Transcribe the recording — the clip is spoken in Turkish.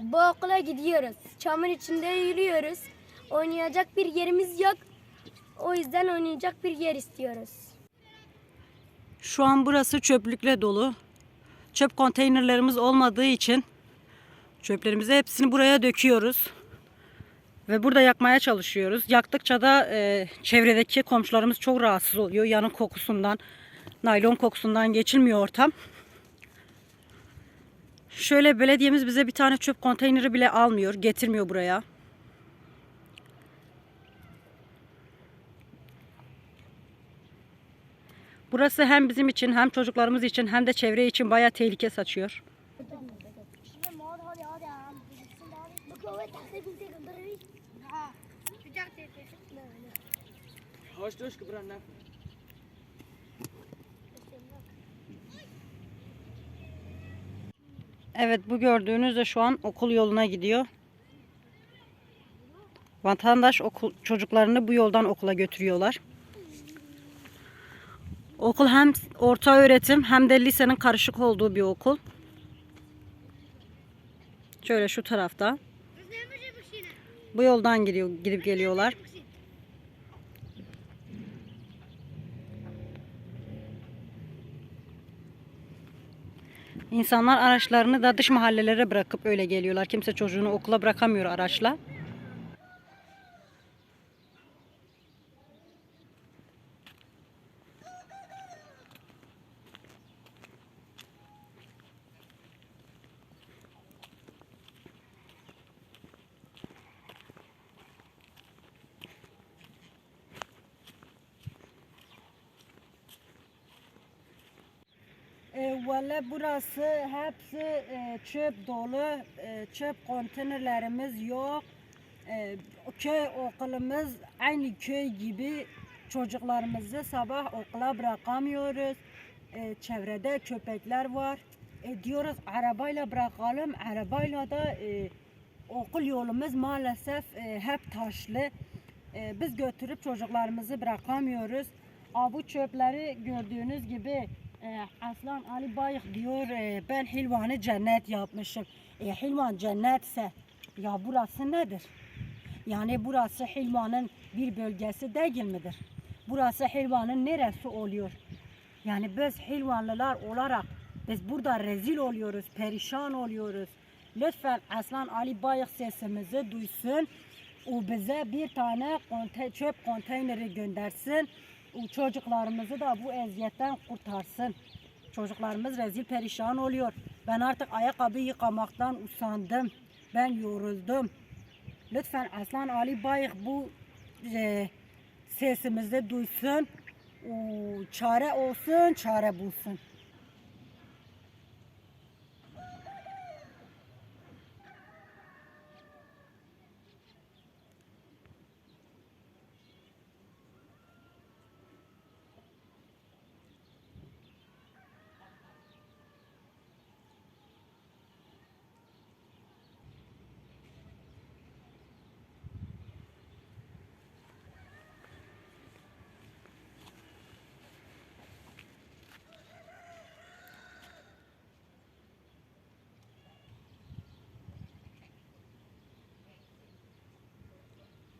Bu okula gidiyoruz. Çamur içinde yürüyoruz. Oynayacak bir yerimiz yok. O yüzden oynayacak bir yer istiyoruz. Şu an burası çöplükle dolu. Çöp konteynerlerimiz olmadığı için çöplerimizi hepsini buraya döküyoruz. Ve burada yakmaya çalışıyoruz. Yaktıkça da e, çevredeki komşularımız çok rahatsız oluyor. Yanık kokusundan, naylon kokusundan geçilmiyor ortam. Şöyle belediyemiz bize bir tane çöp konteyneri bile almıyor, getirmiyor buraya. Burası hem bizim için hem çocuklarımız için hem de çevre için bayağı tehlike saçıyor. Hoş hoş kıbran Evet bu gördüğünüz de şu an okul yoluna gidiyor. Vatandaş okul çocuklarını bu yoldan okula götürüyorlar. Okul hem orta öğretim hem de lisenin karışık olduğu bir okul. Şöyle şu tarafta. Bu yoldan gidiyor, gidip geliyorlar. İnsanlar araçlarını da dış mahallelere bırakıp öyle geliyorlar. Kimse çocuğunu okula bırakamıyor araçla. E, Valla burası hepsi e, çöp dolu. E, çöp konteynerlerimiz yok. E, köy okulumuz aynı köy gibi çocuklarımızı sabah okula bırakamıyoruz. E, çevrede köpekler var. E, diyoruz arabayla bırakalım. Arabayla da e, okul yolumuz maalesef e, hep taşlı. E, biz götürüp çocuklarımızı bırakamıyoruz. Aa, bu çöpleri gördüğünüz gibi e, Aslan Ali Bayık diyor e, ben Hilvan'ı cennet yapmışım. E, Hilvan cennetse ya burası nedir? Yani burası Hilvan'ın bir bölgesi değil midir? Burası Hilvan'ın neresi oluyor? Yani biz Hilvanlılar olarak biz burada rezil oluyoruz, perişan oluyoruz. Lütfen Aslan Ali Bayık sesimizi duysun. O bize bir tane çöp konteyneri göndersin. Çocuklarımızı da bu eziyetten kurtarsın. Çocuklarımız rezil perişan oluyor. Ben artık ayakkabı yıkamaktan usandım. Ben yoruldum. Lütfen Aslan Ali Bayık bu e, sesimizi duysun. O, çare olsun, çare bulsun.